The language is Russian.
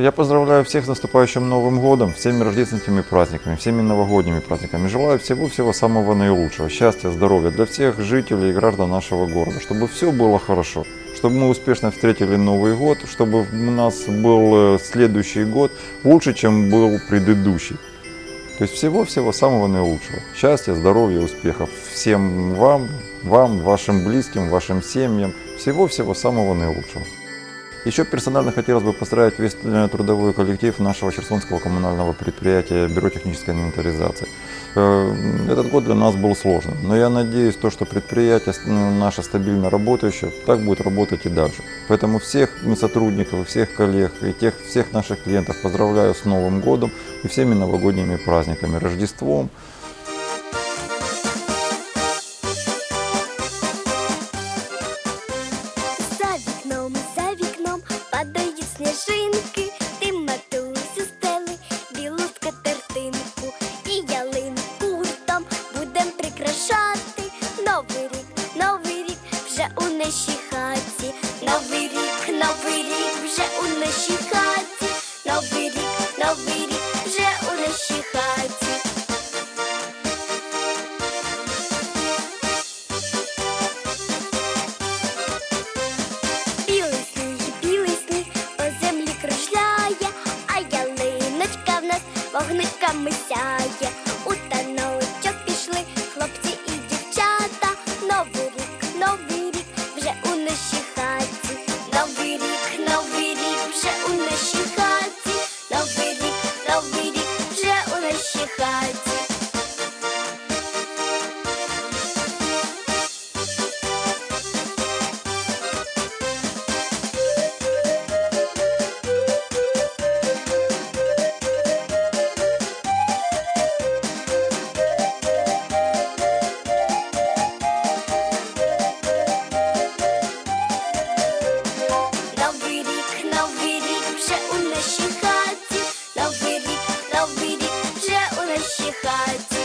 Я поздравляю всех с наступающим Новым годом, всеми рождественскими праздниками, всеми новогодними праздниками. Желаю всего-всего самого наилучшего, счастья, здоровья для всех жителей и граждан нашего города, чтобы все было хорошо, чтобы мы успешно встретили Новый год, чтобы у нас был э, следующий год лучше, чем был предыдущий. То есть всего-всего самого наилучшего. Счастья, здоровья, успехов всем вам, вам, вашим близким, вашим семьям. Всего-всего самого наилучшего. Еще персонально хотелось бы поздравить весь э, трудовой коллектив нашего Херсонского коммунального предприятия Бюро технической инвентаризации. Э, Этот год для нас был сложным, но я надеюсь, то, что предприятие ну, наше стабильно работающее, так будет работать и дальше. Поэтому всех сотрудников, всех коллег и тех, всех наших клиентов поздравляю с Новым годом и всеми новогодними праздниками, Рождеством, сніжинки, ти матусю стели білу скатертинку і ялинку гуртом будем прикрашати. Новий рік, новий рік вже у нашій хаті. Новий рік, новий рік вже у нашій хаті. Новий рік, вогниками сяє. нашій хаті, новий рік, новий рік вже у нашій хаті.